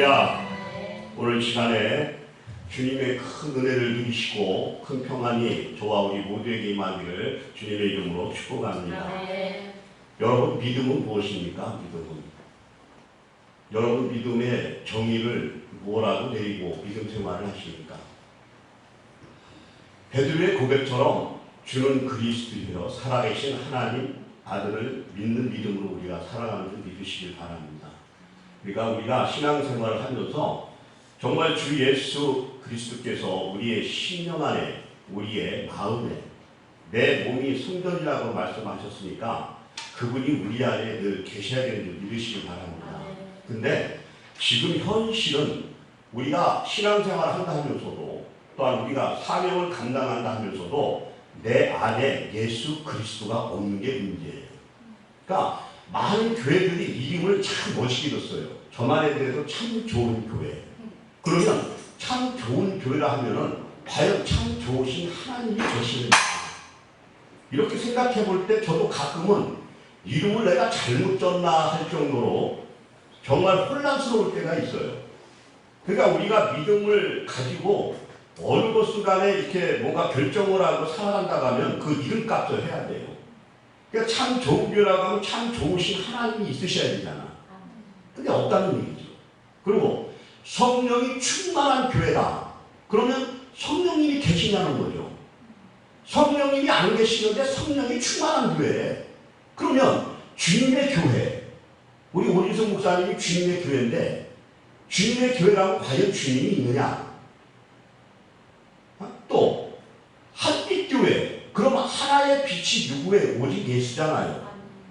할렐루야. 오늘 시간에 주님의 큰 은혜를 누리시고 큰 평안이 저와 우리 모두에게 임하기를 주님의 이름으로 축복합니다. 여러분 믿음은 무엇입니까? 믿음은 여러분 믿음의 정의를 뭐라고 내리고 믿음 생활을 하십니까? 베드로의 고백처럼 주는 그리스도이여 살아계신 하나님 아들을 믿는 믿음으로 우리가 살아가는 줄 믿으시길 바랍니다. 그러니까 우리가 신앙생활을 하면서 정말 주 예수 그리스도께서 우리의 신령 안에 우리의 마음에 내 몸이 성전이라고 말씀하셨으니까 그분이 우리 안에 늘 계셔야 되는 줄 믿으시길 바랍니다. 근데 지금 현실은 우리가 신앙생활을 한다 하면서도 또한 우리가 사명을 감당한다 하면서도 내 안에 예수 그리스도가 없는 게 문제예요. 그러니까 많은 교회들이 이름을 참 멋있게 줬어요. 저만에 대해서 참 좋은 교회. 그러면 참 좋은 교회라 하면은 과연 참 좋으신 하나님이 계시는가? 이렇게 생각해 볼 때 저도 가끔은 이름을 내가 잘못 줬나 할 정도로 정말 혼란스러울 때가 있어요. 그러니까 우리가 믿음을 가지고 어느 것을 간에 이렇게 뭔가 결정을 하고 살아간다고 하면 그 이름값을 해야 돼요. 그러니까 참 좋은 교회라고 하면 참 좋으신 하나님이 있으셔야 되잖아. 근데 없다는 얘기죠. 그리고 성령이 충만한 교회다. 그러면 성령님이 계시냐는 거죠. 성령님이 안 계시는데 성령이 충만한 교회. 그러면 주님의 교회. 우리 오진성 목사님이 주님의 교회인데 주님의 교회라고 과연 주님이 있느냐? 어? 또 한빛교회. 하나의 빛이 누구의 오직 예수잖아요.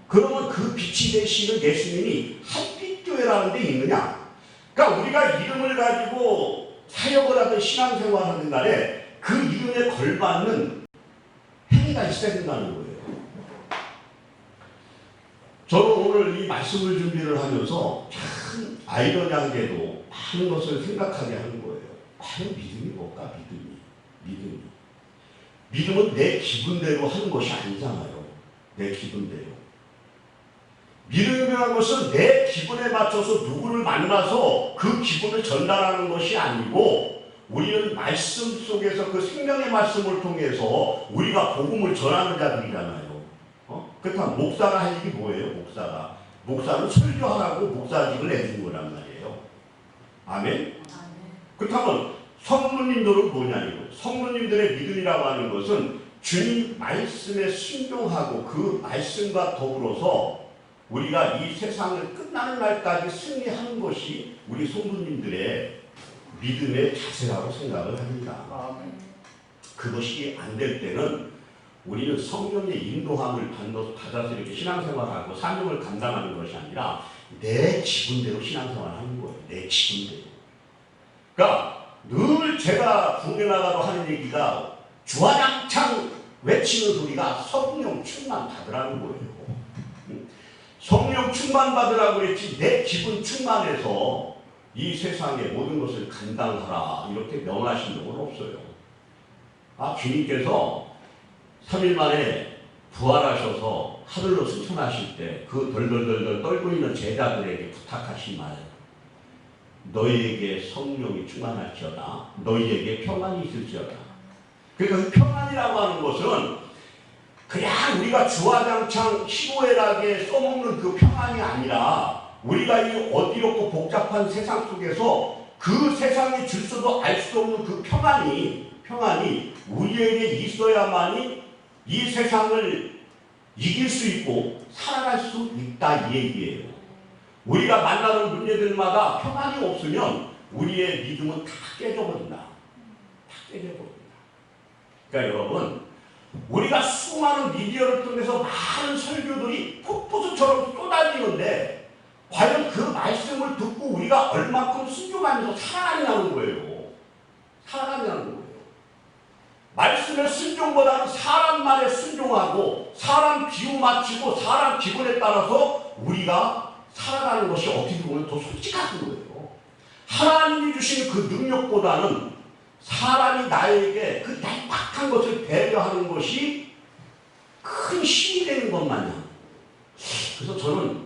그러면 그 빛이 되시는 예수님이 한빛교회라는 데 있느냐? 그러니까 우리가 이름을 가지고 사역을 하든 신앙생활 하는 날에 그 이름에 걸맞는 행위가 있어야 된다는 거예요. 저는 오늘 이 말씀을 준비를 하면서 참 아이러니하게도 많은 것을 생각하게 하는 거예요. 과연 믿음이 뭘까? 믿음이. 믿음이. 믿음은 내 기분대로 하는 것이 아니잖아요. 내 기분대로. 믿음이라는 것은 내 기분에 맞춰서 누구를 만나서 그 기분을 전달하는 것이 아니고 우리는 말씀 속에서 그 생명의 말씀을 통해서 우리가 복음을 전하는 자들이잖아요. 어? 그렇다면 목사가 할 일이 뭐예요? 목사가. 목사는 설교하라고 목사직을 내준 거란 말이에요. 아멘? 그렇다면 성도님들은 뭐냐 이거. 성도님들의 믿음이라고 하는 것은 주님 말씀에 순종하고 그 말씀과 더불어서 우리가 이 세상을 끝나는 날까지 승리하는 것이 우리 성도님들의 믿음의 자세라고 생각을 합니다. 그것이 안 될 때는 우리는 성령의 인도함을 받아서 이렇게 신앙생활하고 사명을 감당하는 것이 아니라 내 기분대로 신앙생활하는 거예요. 내 기분대로. 그러니까 늘 제가 국내 나가도 하는 얘기가 주화장창 외치는 소리가 성령 충만 받으라는 거예요. 성령 충만 받으라고 그랬지 내 기분 충만해서 이 세상의 모든 것을 감당하라 이렇게 명하신 적은 없어요. 아 주님께서 3일 만에 부활하셔서 하늘로 승천하실 때 그 덜덜덜덜 떨고 있는 제자들에게 부탁하신 말 너희에게 성령이 충만할지어다 너희에게 평안이 있을지어다 그러니까 그 평안이라고 하는 것은 그냥 우리가 주화장창 희고애락에 써먹는 그 평안이 아니라 우리가 이 어디롭고 복잡한 세상 속에서 그 세상의 질서도 알수 없는 그 평안이 평안이 우리에게 있어야만이 이 세상을 이길 수 있고 살아갈 수 있다 이 얘기예요. 우리가 만나는 문제들마다 평안이 없으면 우리의 믿음은 다 깨져버린다. 다 깨져버린다. 그러니까 여러분 우리가 수많은 미디어를 통해서 많은 설교들이 폭포수처럼 쏟아지는데 과연 그 말씀을 듣고 우리가 얼만큼 순종하면서 살아가냐는 거예요. 살아가냐는 거예요. 말씀의 순종보다는 사람 말에 순종하고 사람 기운 맞추고 사람 기분에 따라서 우리가 살아가는 것이 어떻게 보면 더 솔직한 거예요. 하나님이 주신 그 능력보다는 사람이 나에게 그 얄팍한 것을 배려하는 것이 큰 힘이 되는 것 마냥. 그래서 저는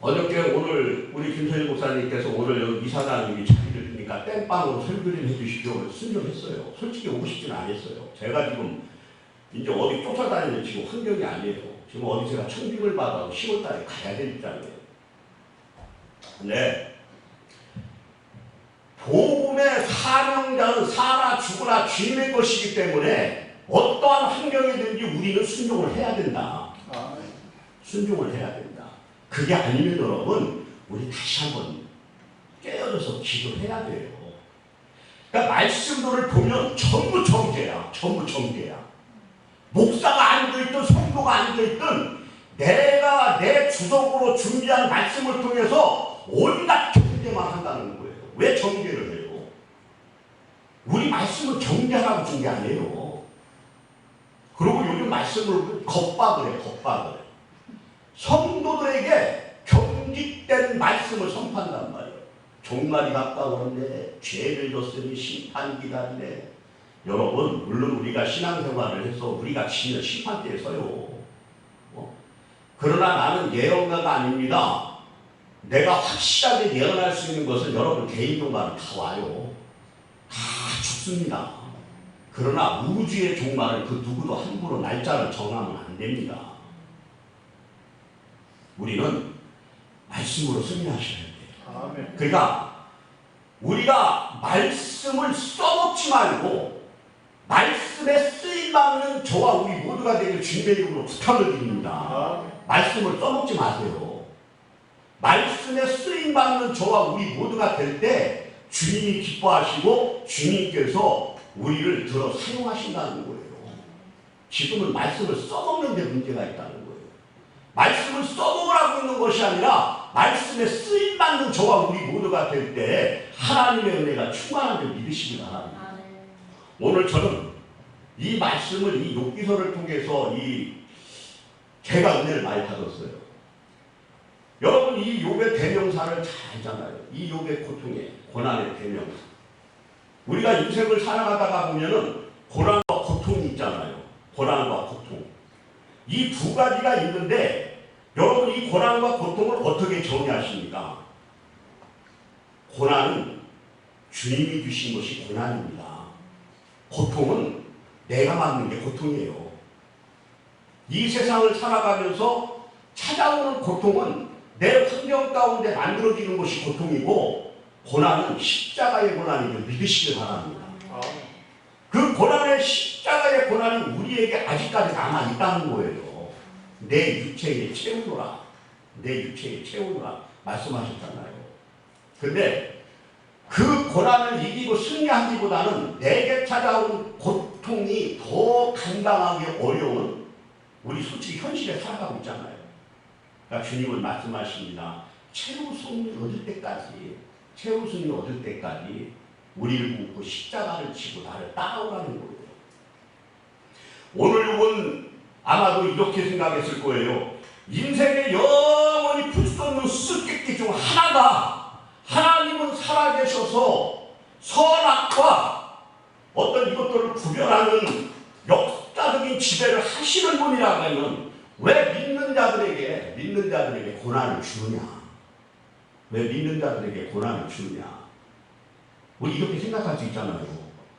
어저께 오늘 우리 김선일 목사님께서 오늘 여기 이사장님이 자리를 주니까 땜빵으로 설교를 해주시죠. 순종했어요. 솔직히 오고 싶진 않았어요. 제가 지금 이제 어디 쫓아다니는 지금 환경이 아니에요. 지금 어디 제가 청빙을 받아서 10월달에 가야 될 입장이에요. 근데 복음의 사명자는 살아 죽으나 주님의 것이기 때문에 어떠한 환경이든지 우리는 순종을 해야 된다. 순종을 해야 된다. 그게 아니면 여러분 우리 다시 한번 깨어져서 기도해야 돼요. 그러니까 말씀들을 보면 전부 정죄야. 전부 정죄야. 목사가 앉아있든 성도가 앉아있든 내가 내 주석으로 준비한 말씀을 통해서 온갖 정죄만 한다는 거예요. 왜 정죄를 해요? 우리 말씀은 정죄하라고 준 게 아니에요. 그리고 요즘 말씀을 겁박을 해, 겁박을 해. 성도들에게 경직된 말씀을 선포한단 말이에요. 종말이 가까웠네. 죄를 졌으니 심판 기다리네. 여러분, 물론 우리가 신앙생활을 해서 우리가 지면 심판대에 서요. 어? 그러나 나는 예언가가 아닙니다. 내가 확실하게 예언할 수 있는 것은 여러분 개인 종말은 다 와요. 다 죽습니다. 그러나 우주의 종말을 그 누구도 함부로 날짜를 정하면 안 됩니다. 우리는 말씀으로 승리하셔야 돼요. 그러니까 우리가 말씀을 써먹지 말고 말씀에 쓰임받는 저와 우리 모두가 되길 주님의 이름으로 부탁을 드립니다. 말씀을 써먹지 마세요. 말씀에 쓰임받는 저와 우리 모두가 될 때 주님이 기뻐하시고 주님께서 우리를 들어 사용하신다는 거예요. 지금은 말씀을 써먹는 데 문제가 있다는 거예요. 말씀을 써먹으라고 있는 것이 아니라 말씀에 쓰임받는 저와 우리 모두가 될 때 하나님의 은혜가 충만한 줄 믿으시기 바랍니다. 오늘 저는 이 말씀을 이 욕기서를 통해서 이 제가 은혜를 많이 받았어요. 여러분 이 욕의 대명사를 잘 알잖아요. 이 욕의 고통의 고난의 대명사. 우리가 인생을 살아가다가 보면은 고난과 고통이 있잖아요. 고난과 고통. 이 두 가지가 있는데 여러분 이 고난과 고통을 어떻게 정의하십니까? 고난은 주님이 주신 것이 고난입니다. 고통은 내가 맞는 게 고통이에요. 이 세상을 살아가면서 찾아오는 고통은 내 환경 가운데 만들어지는 것이 고통이고 고난은 십자가의 고난이죠. 믿으시길 바랍니다. 아멘. 그 고난의 십자가의 고난은 우리에게 아직까지 남아 있다는 거예요. 내 육체에 채우노라. 내 육체에 채우노라. 말씀하셨잖아요. 근데 그 고난을 이기고 승리하기보다는 내게 찾아온 고통이 더 감당하기 어려운 우리 솔직히 현실에 살아가고 있잖아요. 그러니까 주님은 말씀하십니다. 승리 얻을 때까지, 승리 얻을 때까지 우리를 묶고 십자가를 지고 나를 따라오라는 거예요. 오늘 이건 아마도 이렇게 생각했을 거예요. 인생에 영원히 풀 수 없는 수수께끼 중 하나가 하나님은 살아계셔서 선악과 어떤 이것들을 구별하는 역사적인 지배를 하시는 분이라면 왜 믿는 자들에게 믿는 자들에게 고난을 주느냐? 왜 믿는 자들에게 고난을 주느냐? 우리 이렇게 생각할 수 있잖아요.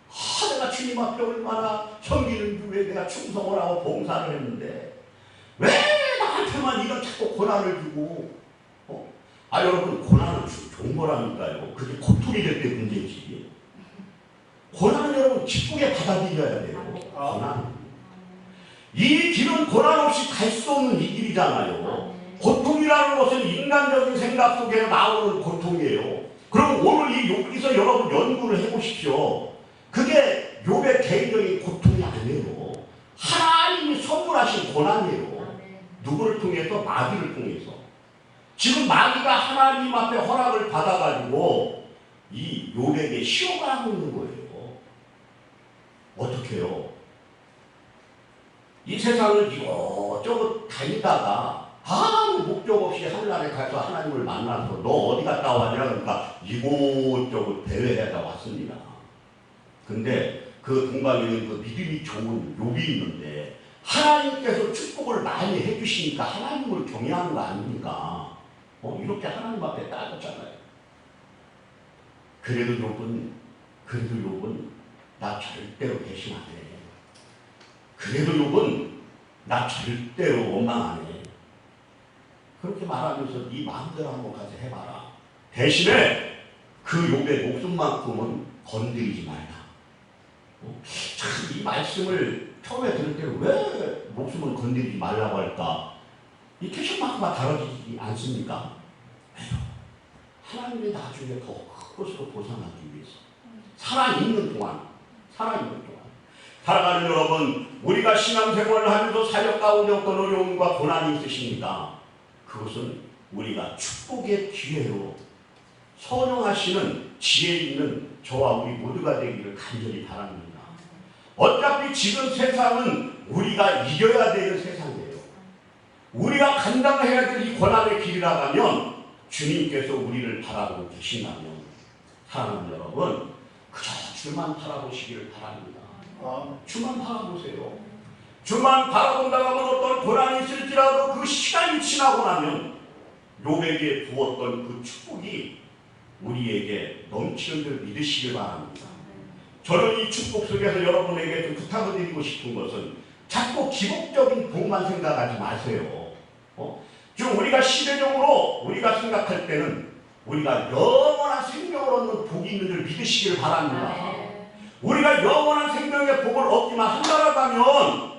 아, 내가 주님 앞에 얼마나 섬기는 주에 내가 충성을 하고 봉사를 했는데 왜 나한테만 이런 자꾸 고난을 주고 어? 아 여러분 고난은 주- 좋은 거라니까요. 그게 고통이 될 때 문제지. 고난은 여러분 기쁘게 받아들여야 돼요. 고난. 이 길은 고난 없이 갈 수 없는 이 길이잖아요. 고통이라는 것은 인간적인 생각 속에 나오는 고통이에요. 그럼 오늘 이 욕기서 여러분 연구를 해보십시오. 그게 욕의 개인적인 고통이 아니에요. 하나님이 선물하신 고난이에요. 누구를 통해서? 마귀를 통해서. 지금 마귀가 하나님 앞에 허락을 받아가지고 이 욕에게 시험을 하고 있는 거예요. 어떻게 해요? 이 세상을 이것저것 다니다가 아무 목적 없이 하늘나라에 가서 하나님을 만나서 너 어디 갔다 왔냐 그러니까 이곳저곳 대회하다 왔습니다. 근데 그 동방에는 그 믿음이 좋은 욥이 있는데 하나님께서 축복을 많이 해주시니까 하나님을 경외하는 거 아닙니까? 어, 이렇게 하나님 앞에 따졌잖아요. 그래도 욥은 그래도 욥은 나 절대로 배신 안 해. 그래도 욥은 나 절대로 원망 안 해. 그렇게 말하면서 네 마음대로 한번 가서 해봐라. 대신에 그 욥의 목숨만큼은 건드리지 말라. 어? 참이 말씀을 처음에 들을 때는 왜 목숨을 건드리지 말라고 할까? 이 캐션마크가 다뤄지지 않습니까? 하나님이 나중에 더 큰 것으로 보상하기 위해서 살아있는 동안 살아있는 동안 살아가는 여러분 우리가 신앙생활을 하면서 사역 가운데 어떤 어려움과 고난이 있으십니까? 그것은 우리가 축복의 기회로 선용하시는 지혜 있는 저와 우리 모두가 되기를 간절히 바랍니다. 어차피 지금 세상은 우리가 이겨야 되는 세상이에요. 우리가 감당해야 될 이 고난의 길이라가면 주님께서 우리를 바라보고 계신다면 사랑하는 여러분 그저 주만 바라보시기를 바랍니다. 주만 바라보세요. 주만 바라본다고 하면 어떤 고난이 있을지라도 그 시간이 지나고 나면 요백에 부었던 그 축복이 우리에게 넘치는 줄 믿으시길 바랍니다. 저는 이 축복 속에서 여러분에게 좀 부탁을 드리고 싶은 것은 자꾸 기복적인 복만 생각하지 마세요. 어? 지금 우리가 시대적으로 우리가 생각할 때는 우리가 영원한 생명을 얻는 복이 있는 줄 믿으시길 바랍니다. 우리가 영원한 생명의 복을 얻기만 한다라고 하면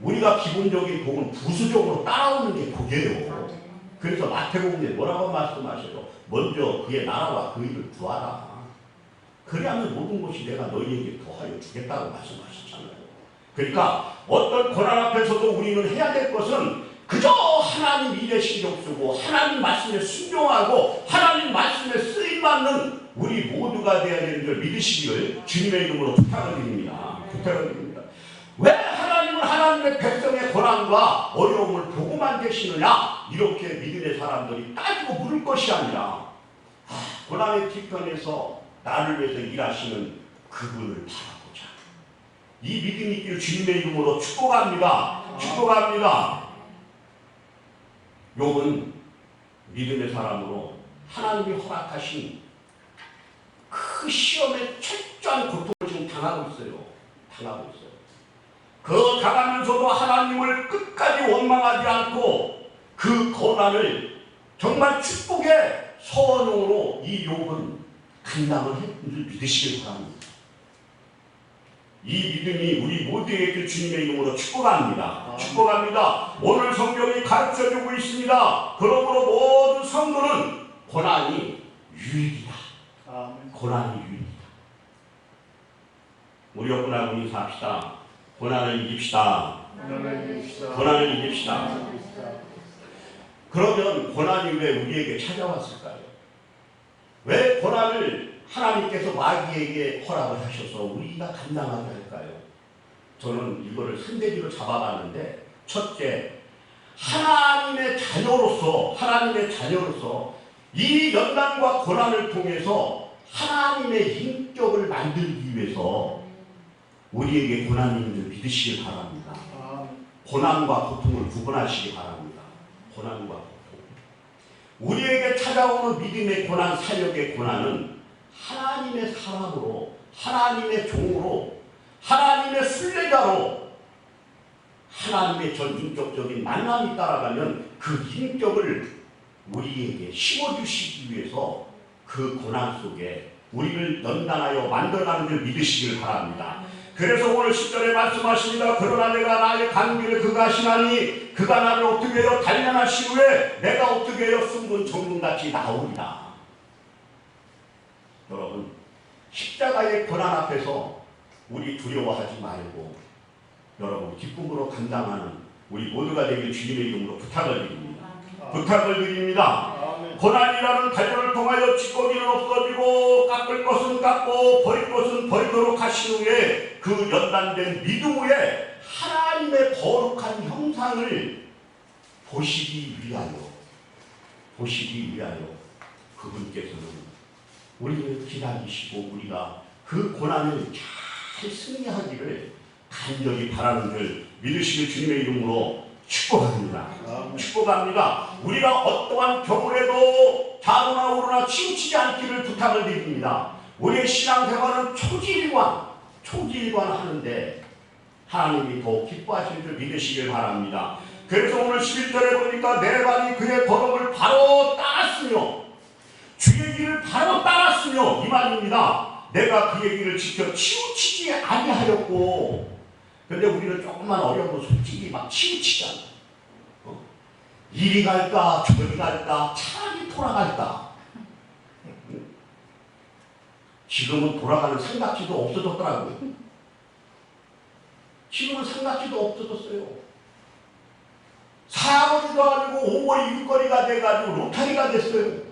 우리가 기본적인 복은 부수적으로 따라오는 게 복이에요. 그래서 마태복음에 뭐라고 말씀하셔요? 먼저 그의 나라와 그 일을 구하라. 그래야면 모든 것이 내가 너희에게 더하여 주겠다고 말씀하셨잖아요. 그러니까 어떤 고난 앞에서도 우리는 해야 될 것은 그저 하나님 일에 신경 쓰고 하나님 말씀에 순종하고 하나님 말씀에 쓰임받는 우리 모두가 되어야 되는 걸 믿으시기를 주님의 이름으로 부탁을 드립니다. 부탁을 드립니다. 왜 하나님은 하나님의 백성의 고난과 어려움을 보고만 계시느냐? 이렇게 믿음의 사람들이 따지고 물을 것이 아니라 아, 고난의 뒤편에서 나를 위해서 일하시는 그분을 바라보자. 이 믿음이 있기를 주님의 이름으로 축복합니다. 축복합니다. 욥은 믿음의 사람으로 하나님이 허락하신 그 시험에 철저한 고통을 지금 당하고 있어요. 당하고 있어요. 그 당하면서도 하나님을 끝까지 원망하지 않고 그 고난을 정말 축복의 선으로 이 욥은 감당을 믿으시길 바랍니다. 이 믿음이 우리 모두에게 주님의 이름으로 축복합니다. 축복합니다. 오늘 성경이 가르쳐주고 있습니다. 그러므로 모든 성도는 고난이 유익이다. 고난이 유익이다. 우리 여러분하고 인사합시다. 고난을 이깁시다. 고난을 이깁시다. 그러면 고난이 왜 우리에게 찾아왔을까요? 왜 고난을 하나님께서 마귀에게 허락을 하셔서 우리가 감당하게 할까요? 저는 이거를 선대기로 잡아봤는데 첫째, 하나님의 자녀로서 하나님의 자녀로서 이 연단과 고난을 통해서 하나님의 인격을 만들기 위해서 우리에게 고난이 있는 줄 믿으시길 바랍니다. 고난과 고통을 구분하시기 바랍니다. 고난과 고통. 우리에게 찾아오는 믿음의 고난, 사역의 고난은 하나님의 사람으로, 하나님의 종으로, 하나님의 순례자로, 하나님의 전 인격적인 만남이 따라가면 그 인격을 우리에게 심어주시기 위해서 그 고난 속에 우리를 연단하여 만들어가는 줄 믿으시길 바랍니다. 그래서 오늘 10절에 말씀하십니다. 그러나 내가 나의 간기를 그가 하시나니 그가 나를 어떻게 해요? 단련하신 후에 내가 어떻게 해요? 숨은 정금같이 나오리라. 여러분 십자가의 고난 앞에서 우리 두려워하지 말고 여러분 기쁨으로 감당하는 우리 모두가 되길 주님의 이름으로 부탁을 드립니다. 부탁을 드립니다. 고난이라는 달려를 통하여 찌꺼기는 없어지고 깎을 것은 깎고 버릴 것은 버리도록 하신 후에 그 연단된 믿음 후에 하나님의 거룩한 형상을 보시기 위하여 보시기 위하여 그분께서는 우리를 기다리시고 우리가 그 고난을 잘 승리하기를 간절히 바라는 줄 믿으시길 주님의 이름으로 축복합니다. 축복합니다. 우리가 어떠한 경우라도 자거나 오르나 치우치지 않기를 부탁을 드립니다. 우리의 신앙생활은 초지일관, 초지일관 하는데 하나님이 더 기뻐하시는 줄 믿으시길 바랍니다. 그래서 오늘 11절에 보니까 내 발이 그의 걸음을 바로 따랐으며 주의 길을 바로 따 랐으며 이 말입니다. 내가 그의 길을 지켜 치우치지 아니하였고 근데 우리는 조금만 어려워도 솔직히 막 치우치잖아. 어? 이리 갈까 저리 갈까 차라리 돌아갈까 지금은 돌아가는 생각지도 없어졌더라고요. 지금은 생각지도 없어졌어요. 사거리도 아니고 5월 6거리가 돼가지고 로타리가 됐어요.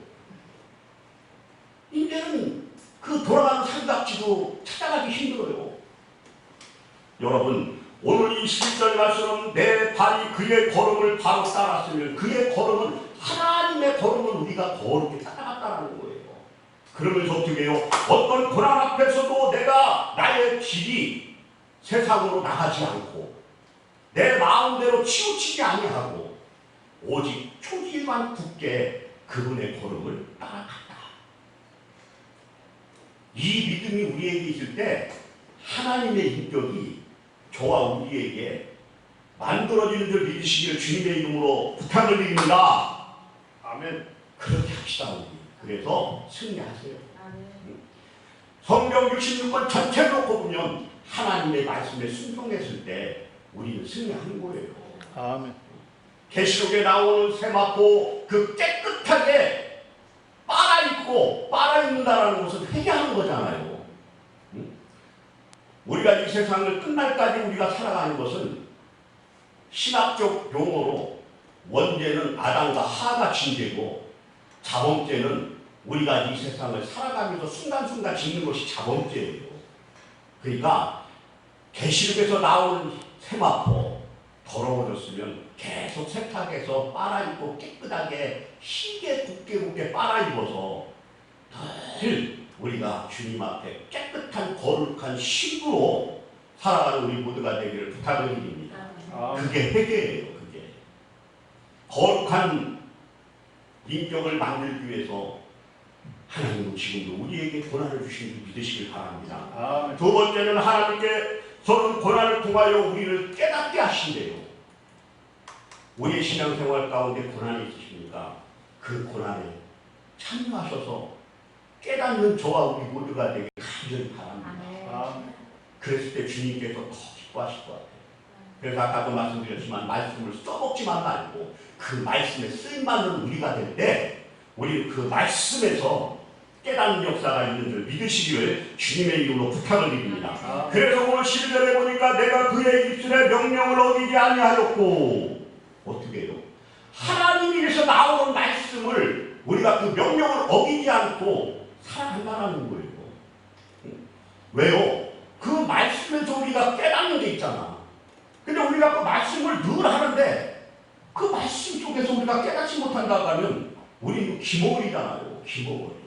이제는 그 돌아가는 삼각지도 찾아가기 힘들어요. 여러분, 오늘 이 11절 말씀은 내 발이 그의 걸음을 바로 따랐으면 그의 걸음은 하나님의 걸음을 우리가 거룩히 따라갔다는 거예요. 그러면서 어떻게 해요? 어떤 고난 앞에서도 내가 나의 길이 세상으로 나가지 않고 내 마음대로 치우치지 아니하고 오직 초기만 굳게 그분의 걸음을 따라갔다. 이 믿음이 우리에게 있을 때 하나님의 인격이 저와 우리에게 만들어지는 줄 믿으시기를 주님의 이름으로 부탁을 드립니다. 아멘. 그렇게 합시다 우리. 그래서 승리하세요. 성경 66권 전체를 놓고 보면 하나님의 말씀에 순종했을 때 우리는 승리하는 거예요. 아멘. 계시록에 나오는 세마포 그 깨끗하게 빨아입고 빨아입는다라는 것은 회개하는 거잖아요. 응? 우리가 이 세상을 끝날까지 우리가 살아가는 것은 신학적 용어로 원죄는 아담과 하가 징계고 자범죄는 우리가 이 세상을 살아가면서 순간순간 짓는 것이 자범죄예요. 그러니까 계시록에서 나오는 세마포 더러워졌으면 계속 세탁해서 빨아입고 깨끗하게 희게 곱게 곱게 빨아입어서 늘 우리가 주님 앞에 깨끗한 거룩한 신부로 살아가는 우리 모두가 되기를 부탁을 드립니다. 아멘. 그게 회개예요. 그게 거룩한 인격을 만들기 위해서 하나님은 지금도 우리에게 고난을 주시는 줄 믿으시길 바랍니다. 두 번째는 하나님께 서는 고난을 통하여 우리를 깨닫게 하신대요. 우리의 신앙생활 가운데 고난이 있으십니까? 그 고난에 참여하셔서 깨닫는 저와 우리 모두가 되게 간절히 바랍니다. 그랬을 때 주님께서 더 기뻐하실 것 같아요. 그래서 아까도 말씀드렸지만 말씀을 써먹지만 말고 그 말씀에 쓰임받는 우리가 될 때 우리 그 말씀에서 깨닫는 역사가 있는 줄 믿으시기를 주님의 이름으로 부탁을 드립니다. 아멘. 그래서 오늘 11절에 보니까 내가 그의 입술의 명령을 어기지 아니하였고 어떻게 해요? 하나님에서 나오는 말씀을 우리가 그 명령을 어기지 않고 살아간다는 거예요. 왜요? 그 말씀에서 우리가 깨닫는 게 있잖아. 근데 우리가 그 말씀을 늘 하는데 그 말씀 속에서 우리가 깨닫지 못한다고 하면 우리는 기모리잖아요. 기모리.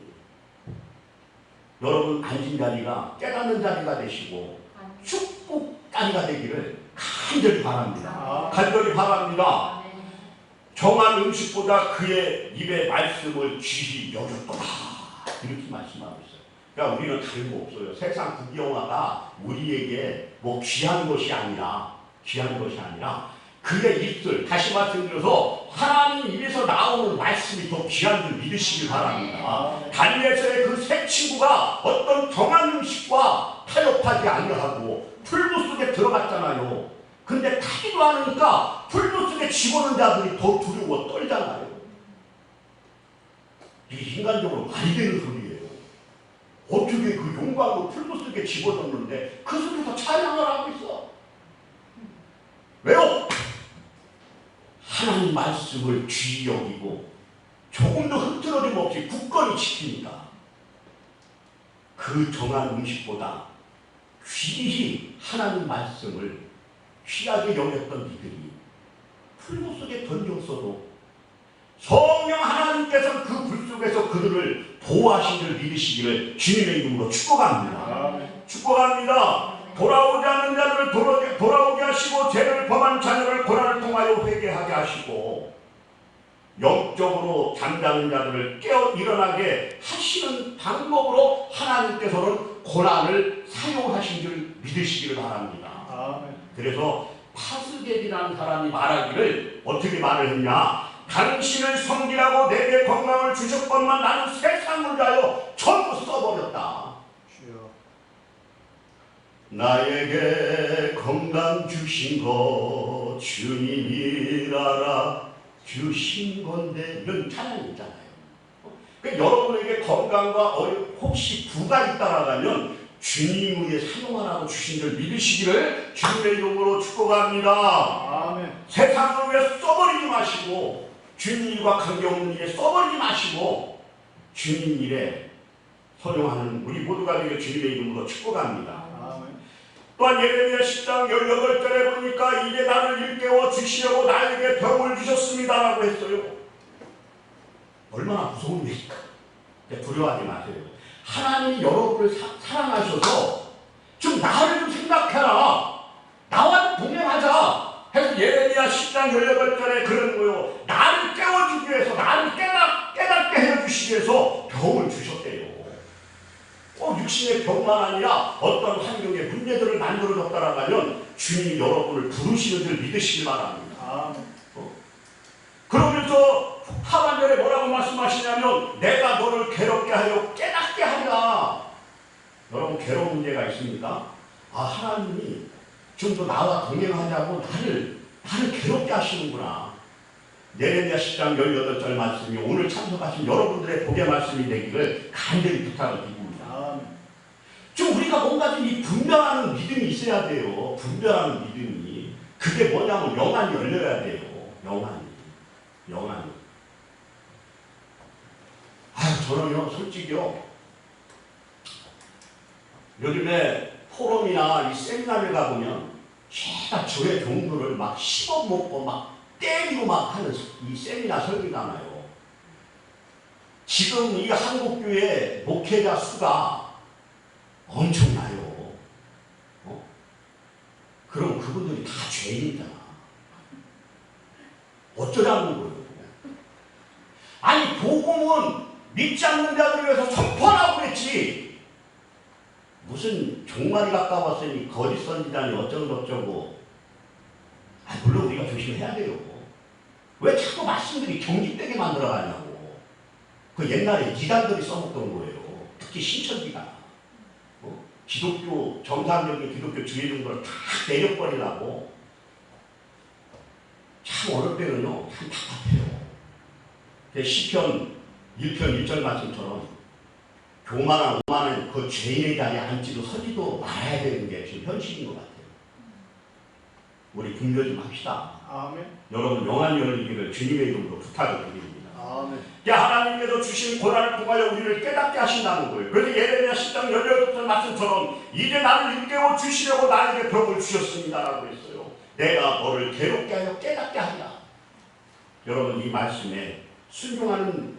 여러분 앉은 자리가 깨닫는 자리가 되시고 축복 자리가 되기를 간절히 바랍니다. 간절히 바랍니다. 정한 음식보다 그의 입의 말씀을 귀히 여겼더라. 이렇게 말씀하고 있어요. 그러니까 우리는 다른 거 없어요. 세상 국영화가 우리에게 뭐 귀한 것이 아니라 귀한 것이 아니라 그의 입술 다시 말씀드려서 하나님 입에서 나오는 말씀이 더 귀한 줄 믿으시길 바랍니다. 다니엘서의 그 세 친구가 어떤 정한 음식과 타협하지 아니하고 풀무 속에 들어갔잖아요. 근데 타기도 않으니까 풀무 속에 집어넣은 자들이 더 두려워 떨잖아요. 이게 인간적으로 말이 되는 소리예요. 어떻게 그 용광로 풀무 속에 집어넣는데 그 속에서 찬양을 하고 있어. 왜요? 하나님 말씀을 귀히 여기고 조금도 흐트러짐 없이 굳건히 지키니까 그 정한 음식보다 귀히 하나님 말씀을 귀하게 여겼던 이들이 풀무 속에 던졌어도 성령 하나님께서 그 불 속에서 그들을 보호하신 줄 믿으시기를 주님의 이름으로 축복합니다. 축복합니다. 돌아오지 않는 자들을 돌아오게, 돌아오게 하시고 죄를 범한 자녀를 고난을 통하여 회개하게 하시고 영적으로 잠자는 자들을 깨어 일어나게 하시는 방법으로 하나님께서는 고난을 사용하신 줄 믿으시기를 바랍니다. 그래서 파스겔이라는 사람이 말하기를 어떻게 말을 했냐? 당신을 섬기라고 내게 건강을 주셨건만 나는 세상을 위하여 전부 써버렸다. 나에게 건강 주신 것 주님이라라 주신 건데 이런 찬양이잖아요. 그러니까 여러분에게 건강과 어려- 혹시 부가 있다라면 주님 위에 사용하라고 주신 줄 믿으시기를 주님의 이름으로 축복합니다. 아멘. 세상을 위해 써버리지 마시고 주님 일과 관계없는 일에 써버리지 마시고 주님 일에 선용하는 우리 모두가 되게 주님의 이름으로 축복합니다. 또한 예레미야 10장 18절에 보니까 이제 나를 일깨워 주시려고 나에게 병을 주셨습니다라고 했어요. 얼마나 무서운 일일까? 두려워하지 마세요. 하나님이 여러분을 사, 사랑하셔서 좀 나를 좀 생각해라. 나와 동행하자. 해서 예레미야 10장 18절에 그런 거요. 나를 깨워주기 위해서, 나를 깨닫, 깨닫게 해주시기 위해서 병을 주셨대요. 꼭 육신의 병만 아니라 어떤 환 경의 문제들을 만들어 줬다라면 주님이 여러분을 부르시는 줄 믿으시기 바랍니다. 아멘. 그러면서 하반절에 뭐라고 말씀하시냐면 내가 너를 괴롭게 하여 깨닫게 하리라. 여러분 괴로운 문제가 있습니까? 아 하나님이 좀 더 나와 동행하자고 나를 나를 괴롭게 하시는구나. 예레미야 10장 18절 말씀이 오늘 참석하신 여러분들의 복의 말씀이 되기를 간절히 부탁을 드립니다. 좀 우리가 뭔가 좀 이 분별하는 믿음이 있어야 돼요. 분별하는 믿음이. 그게 뭐냐면 영안이 열려야 돼요. 영안이. 영안이. 아유, 저는요, 솔직히요. 요즘에 포럼이나 이 세미나를 가보면 죄다 저의 종교를 막 씹어먹고 막 때리고 막 하는 이 세미나 설교잖아요. 지금 이 한국교회 목회자 수가 엄청나요. 어? 그럼 그분들이 다 죄인이잖아. 어쩌자는 거예요. 아니 복음은 믿지 않는 자들을 위해서 선포하라고 그랬지. 무슨 종말이 가까웠으니 거짓 선지자니 어쩌고 저쩌고. 아, 물론 우리가 조심해야 돼요. 왜 자꾸 말씀들이 경직되게 만들어가냐고. 그 옛날에 이단들이 써먹던 거예요. 특히 신천지가. 어? 기독교, 정상적인 기독교 주의 정도를 다 내려버리려고. 참 어릴 때는요, 참 답답해요. 그 시편 1편 1절 말씀처럼 교만한 오만한 그 죄인의 자리에 앉지도 서지도 말아야 되는 게 지금 현실인 것 같아요. 우리 분별 좀 합시다. 아멘. 여러분 영안이 열리기를 주님의 이름으로 부탁을 드립니다. 아멘. 야 하나님께서 주신 고난을 통하여 우리를 깨닫게 하신다는 거예요. 그래서 예레미야 10장 18절 말씀처럼 이제 나를 일깨워 주시려고 나에게 벽을 주셨습니다라고 했어요. 내가 너를 괴롭게 하여 깨닫게 하리라. 여러분 이 말씀에 순종하는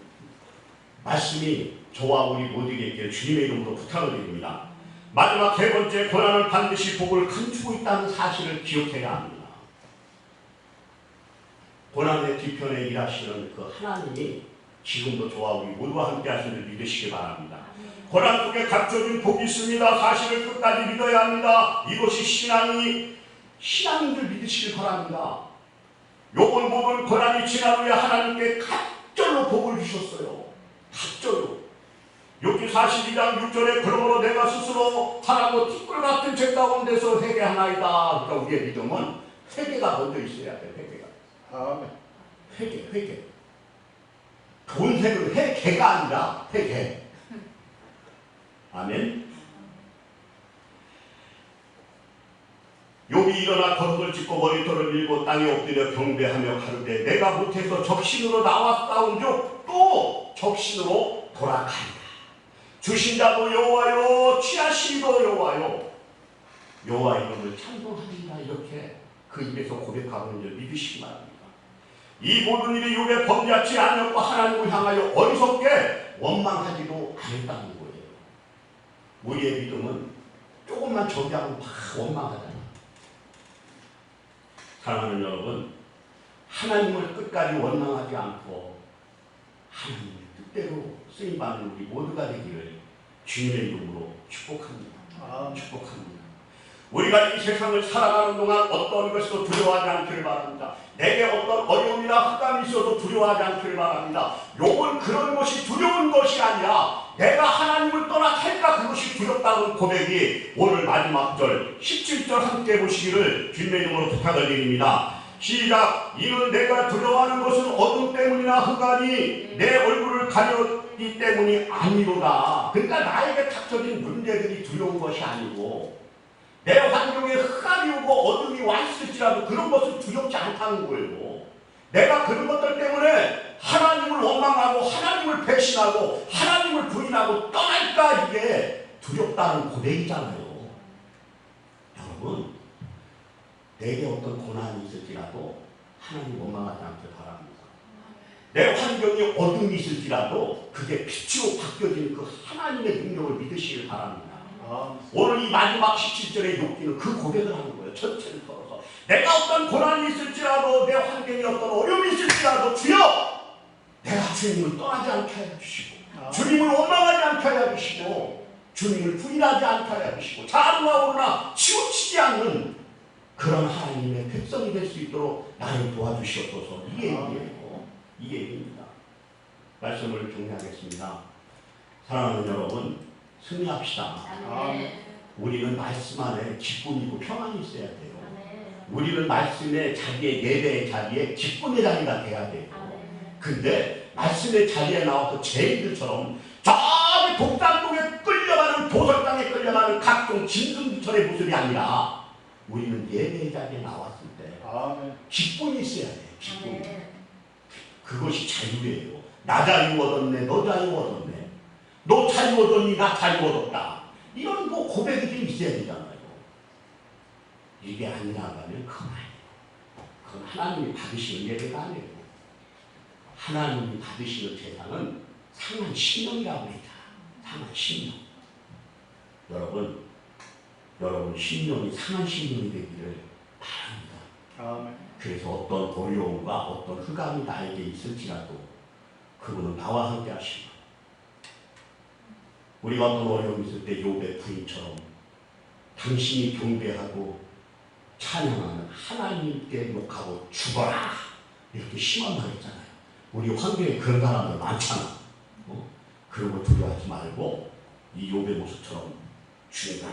말씀이 저와 우리 모두에게 주님의 이름으로 부탁을 드립니다. 마지막 세 번째 고난을 반드시 복을 감추고 있다는 사실을 기억해야 합니다. 고난의 뒤편에 일하시는 그 하나님이 지금도 저와 우리 모두와 함께 하시는 믿으시기 바랍니다. 고난 속에 감춰진 복이 있습니다. 사실을 끝까지 믿어야 합니다. 이것이 신앙이 신앙인 줄 믿으시기 바랍니다. 요번 모든 고난이 지난 후에 하나님께 갑절로 복을 주셨어요. 갑절로. 여기 42장 6절에 그러므로 내가 스스로 하나고 티끌 같은 죄 가운데서 회개하나이다. 그러니까 우리의 믿음은 회개가 먼저 있어야 돼요. 회개 가. 아멘. 회개, 회개. 돈색은 회개가 아니라 회개. 아멘. 욕이 일어나 거듭을 짚고 머리털을 밀고 땅에 엎드려 경배하며 가르되 내가 못해서 적신으로 싸운 족또 적신으로 돌아간다. 주신 자도 여호와요 취하시도 여호와요 여호와 이름을 찬송하리라 이렇게 그 입에서 고백하고 줄 믿으시기 바랍니다. 이 모든 일이 욕에 범죄하지 않았고 하나님을 향하여 어리석게 원망하지도 않았다는 거예요. 우리의 믿음은 조금만 저기하고 막 원망하잖아. 사랑하는 여러분, 하나님을 끝까지 원망하지 않고 하나님의 뜻대로 쓰임받는 우리 모두가 되기를 주님의 이름으로 축복합니다. 축복합니다. 우리가 이 세상을 살아가는 동안 어떤 것도 두려워하지 않기를 바랍니다. 내게 어떤 어려움이나 흑감이 있어도 두려워하지 않기를 바랍니다. 욕은 그런 것이 두려운 것이 아니라 내가 하나님을 떠나 살까 그것이 두렵다는 고백이 오늘 마지막 절 17절 함께 보시기를 주님의 이름으로 부탁을 드립니다. 시작 이는 내가 두려워하는 것은 어둠 때문이나 흑암이 내 얼굴을 가렸기 때문이 아니로다. 그러니까 나에게 닥쳐진 문제들이 두려운 것이 아니고 내 환경에 흑암이 오고 어둠이 와 있을지라도 그런 것은 두렵지 않다는 거예요. 내가 그런 것들 때문에 하나님을 원망하고 하나님을 배신하고 하나님을 부인하고 떠날까 이게 두렵다는 고백이잖아요. 여러분 내게 어떤 고난이 있을지라도 하나님 원망하지 않길 바랍니다. 내 환경이 어둠이 있을지라도 그게 빛으로 바뀌어지는 그 하나님의 능력을 믿으시길 바랍니다. 오늘 이 마지막 17절의 욕기는 그 고백을 하는 거예요. 전체를 걸어서. 내가 어떤 고난이 있을지라도 내 환경에 어떤 어려움이 있을지라도 주여 내가 주님을 떠나지 않게 하여 주시고 주님을 원망하지 않게 하여 주시고 주님을 부인하지 않게 하여 주시고 자루나 오르나 치우치지 않는 그런 하나님의 백성이 될 수 있도록 나를 도와주시옵소서 이 얘기예요. 이 얘기입니다. 말씀을 정리하겠습니다. 사랑하는 여러분 승리합시다. 아멘. 우리는 말씀 안에 기쁨이고 평안이 있어야 돼요. 우리는 말씀의 자기의 예배의 자리에 기쁨의 자리가 돼야 돼요. 근데 말씀의 자리에 나와서 죄인들처럼 저기 독단동에 끌려가는 도설장에 끌려가는 각종 짐승들의 모습이 아니라 우리는 예배의 자리에 나왔을 때 아멘. 기쁨이 있어야 돼요. 기쁨. 그것이 자유예요. 나 자유 얻었네, 너 자유 얻었네. 너 자유 얻었니, 나 자유 얻었다. 이런 뭐 고백이 좀 있어야 되잖아요. 이게 아니라면 그건 아니에요. 그건 하나님이 받으시는 예배가 아니에요. 하나님이 받으시는 제사는 상한 신령이라고 합니다. 상한 신령. 여러분, 여러분 신령이 상한 신령이 되기를 바랍니다. 아멘. 그래서 어떤 어려움과 어떤 흑암이 나에게 있을지라도 그분은 나와 함께 하시고 우리가 어떤 어려움이 있을 때 요배 부인처럼 당신이 경배하고 찬양하는 하나님께 욕하고 죽어라 이렇게 심한 말 있잖아요. 우리 환경에 그런 사람들 많잖아. 어? 그런 거 두려워하지 말고 이 요배 모습처럼 죽어라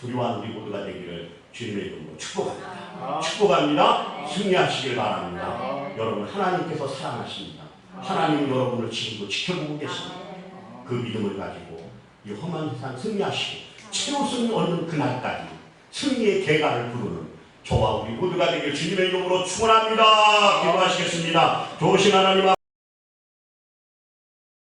두려워하는 우리 모두가 되기를 주님의 이름으로 축복합니다. 아, 축복합니다. 승리하시길 바랍니다. 아, 여러분 하나님께서 사랑하십니다. 하나님은 여러분을 지금도 지켜보고 계십니다. 그 믿음을 가지고 이 험한 세상 승리하시고 최후 승리 얻는 그날까지 승리의 대가를 부르는 저와 우리 모두가 되길 주님의 이름으로 축원합니다. 기도하시겠습니다. 좋으신 하나님